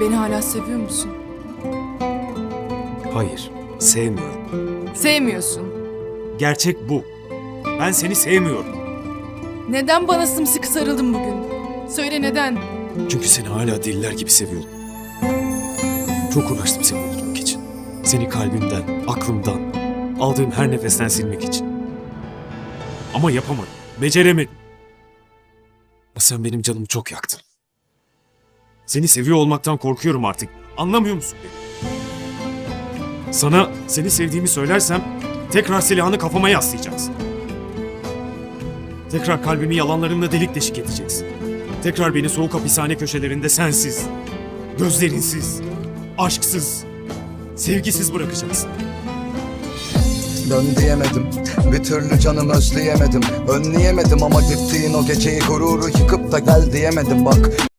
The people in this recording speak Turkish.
Beni hala seviyor musun? Hayır, sevmiyorum. Sevmiyorsun. Gerçek bu. Ben seni sevmiyorum. Neden bana sımsıkı sarıldın bugün? Söyle neden? Çünkü seni hala deliler gibi seviyorum. Çok uğraştım seni unutmak için. Seni kalbimden, aklımdan, aldığım her nefesten silmek için. Ama yapamadım, beceremedim. Sen benim canımı çok yaktın. Seni seviyor olmaktan korkuyorum artık. Anlamıyor musun beni? Sana seni sevdiğimi söylersem tekrar silahını kafama yaslayacaksın. Tekrar kalbimi yalanlarınla delik deşik edeceksin. Tekrar beni soğuk hapishane köşelerinde sensiz, gözlerinsiz, aşksız, sevgisiz bırakacaksın. Dön diyemedim Bir türlü canım özleyemedim Önleyemedim ama gittiğin o geceyi gururu yıkıp da gel diyemedim bak